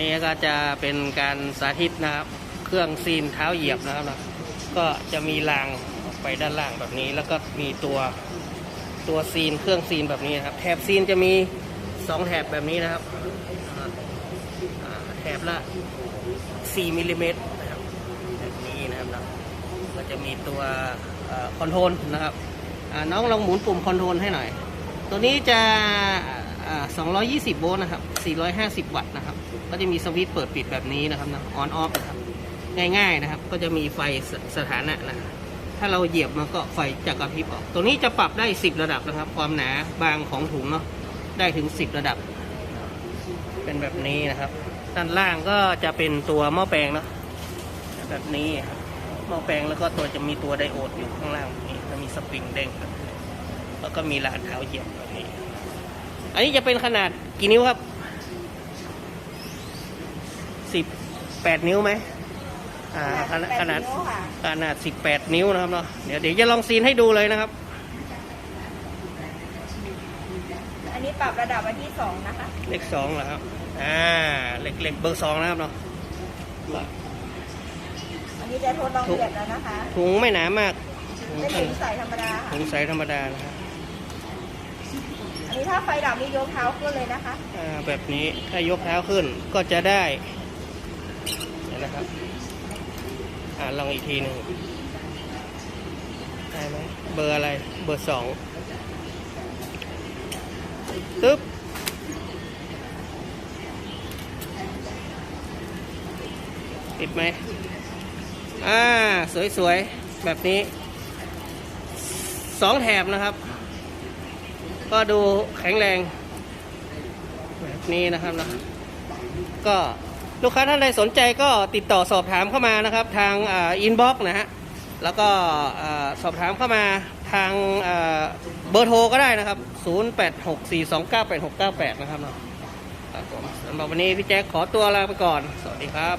นี้ก็จะเป็นการสาธิตนะครับ เครื่องซีนเท้าเหยียบนะครับนะก็จะมีรางออกไปด้านล่างแบบนี้ แล้วก็มีตัวตัวซีนเครื่องซีนแบบนี้นะครับ แถบซีนจะมีสองแถบแบบนี้นะครับแถบละ 4มิลลิเมตรนะครับแบบนี้นะครับนะก็จะมีตัวคอนโทรลนะครับน้องลองหมุนปุ่มคอนโทรลให้หน่อย ตัวนี้จะ 220 โวลต์นะครับ 450 วัตต์นะครับ ก็จะมีสวิตช์เปิดปิดแบบนี้นะครับนะออนออฟนะครับ ง่ายๆนะครับ ก็จะมีไฟสสถานะนะ ถ้าเราเหยียบมันก็ไฟจะกระพริบออก ตัวนี้จะปรับได้ 10 ระดับนะครับ ความหนาบางของถุงเนาะ ได้ถึง 10 ระดับ เป็นแบบนี้นะครับ ด้านล่างก็จะเป็นตัวหม้อแปลงเนาะ แบบนี้ครับ หม้อแปลงแล้วก็ตัวจะมีตัวไดโอดอยู่ข้างล่างนี่จะมีสปริงเด้งแล้วก็มีลานเท้าเหยียบแบบนี้ อันนี้จะเป็นขนาดกี่นิ้วครับ สิบแปดนิ้วไหมอ่าขนาดขนาดแปวค่ะขนาดสิบแปดนิ้วนะครับเนาะ เดี๋ยวเดี๋ยวจะลองซีนให้ดูเลยนะครับ อันนี้ปรับระดับไว้ที่สองนะคะ เลขสองเหรอครับ อ่า เลขเลขเบอร์สองนะครับเนาะ อันนี้จะทดลองเหยียบแล้วนะคะ ถุงไม่หนามากถุงเป็นถุงใส่ธรรมดาค่ะถุงใสธรรมดานะครับอั นี้ถ้าไฟดับนี่ยกเท้าขึ้นเลยนะคะอ่าแบบนี้ถ้ายกเท้าขึ้นก็จะได้นะครับอ่าลองอีกทีหนึ่งได้ไหมเบอร์อะไรเบอร์สองตึ๊บติดไหมอ่า สวยๆ แบบนี้สองแถบนะครับ ก็ดูแข็งแรงแบบนี้นะครับนะก็ลูกค้าท่านใดสนใจก็ติดต่อสอบถามเข้ามานะครับ ทางอินบ็อกนะฮะแล้วก็สอบถามเข้ามาทางเบอร์โทรก็ได้นะครับ 0864298698 นะครับเนาะครับผมสำหรับวันนี้พี่แจ็คขอตัวลาไปก่อน สวัสดีครับ